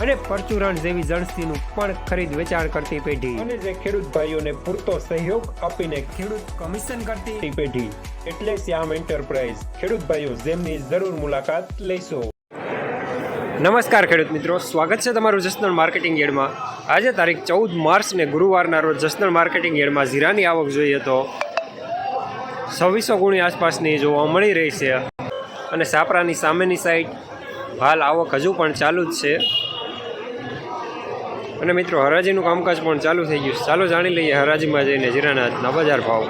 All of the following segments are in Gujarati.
અને પરચુરણ જેવી જણસીનું પણ ખરીદ વેચાણ કરતી પેઢી. અને જે ખેડૂત ભાઈઓને પૂરતો સહયોગ આપીને ખેડૂત કમિશન કરતી પેઢી. એટલે શ્યામ એન્ટરપ્રાઇઝ ખેડૂત ભાઈઓ જેમની જરૂર મુલાકાત લેશો. નમસ્કાર ખેડૂત મિત્રો સ્વાગત છે તમારું જસદણ માર્કેટિંગ યાર્ડમાં. આજે તારીખ ચૌદ માર્ચને ગુરુવારના રોજ જસદણ માર્કેટિંગ યાર્ડમાં જીરાની આવક જોઈએ તો છવ્વીસો ગુણી આસપાસની જોવા મળી રહી છે. અને સાપરાની સામેની સાઈડ હાલ આવક હજુ પણ ચાલુ જ છે. અને મિત્રો હરાજીનું કામકાજ પણ ચાલુ થઈ ગયું. ચાલો જાણી લઈએ હરાજીમાં જઈને જીરાના બજાર ભાવ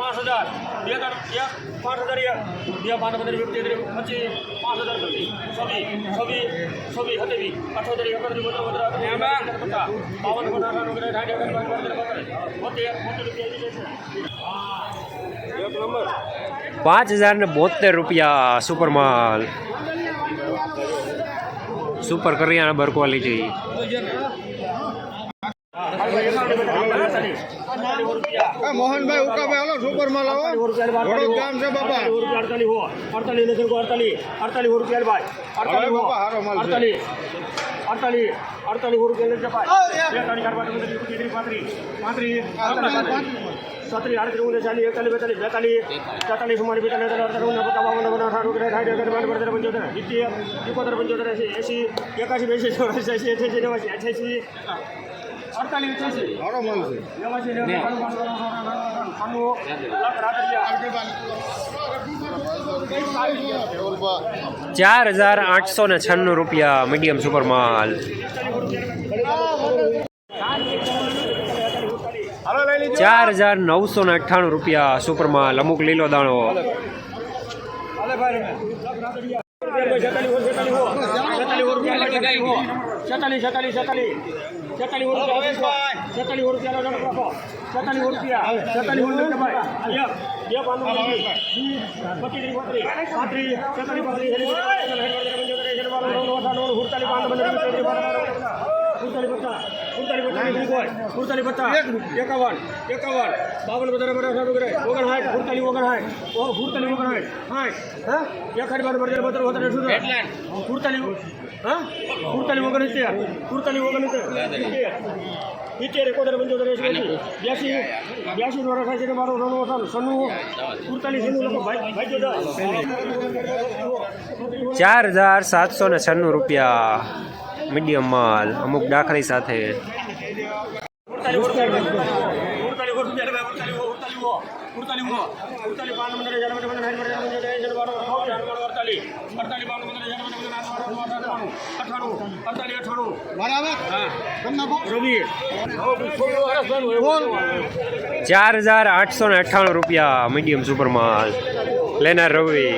પાંચ હજાર બે હજાર એક પાંચ હજાર એક બે પાંચ ફિફ્ટી ત્રીસ પચીસ પાંચ હજાર પચીસ છવ્વીસ છવ્વીસ છવ્વીસ સત્યાવીસ અઠોતેર એકત્રીસ બત્રીસ બત્રીસ હજાર ને બોતેર રૂપિયા સુપર માલ. સુપર કરિયાણા બર ક્વોલિટી મોહનભાઈ ઉકાભાઈ હાલો સુપરમાં લાવો વડોદ ગામ છે બાપા હવે બાપા હારો માલ છે. સત્રી આડત્રી ઓગણીસ ચાલી એકતાલીસ બેતાલીસ બેતાલીસ તેતાલીસ ચુમ્માલીસ બેતાલીસ અઠાણું બતાવવા પચાસ બાવન બાવન અઠાણું સાઠ એકર બાર પંદર પંચોતેર સિત્તેર એકોતેર પંચોતેર એસી એસી એકાસી બેસી ચોરાસી એસી અઠ્યાસી નેવાસી અઠ્યાસી અડતાલીસ છે નેવાસી નેવું ચાર હજાર આઠસો ને છન્નું રૂપિયા મીડિયમ સુપર માલ ચાર હજાર નવસો ને અઠ્ઠાણું રૂપિયા સુપર માલ અમુક લીલો દાણો રૂપિયા સુડતાલીસ પાંચ સુડતાલીસ પચાસ સુડતાલીસ પચાસ સુડતાલીસ પચાસ એકાવન એકાવન બાવન બધા બધા ઓગણ સાઠ સુડતાલીસ ઓગણ સાઠ સુડતાલીસ ઓગણ સાઠ સાઠ હા એક હાથ બાર બજાર બતર વધારે શું સુડતાલીસ હા સુડતાલીસ ઓગણ સિત્તેર સુડતાલીસ ઓગણ સિત્તેર સિત્તેર એકોતેર પંચોતેર એસી એસી બ્યાસી બ્યાસી નો રખાય છે મારું નવું અઠાણું સન્નું સુડતાલીસ એનું લખો ભાઈ ભાઈ ચાર હજાર સાતસો ને છન્નું રૂપિયા મીડિયમ માલ, અમુક દાખલી સાથે. ચાર હજાર આઠસો ને અઠ્ઠાણું રૂપિયા મીડિયમ સુપર માલ. લેનાર રવિ.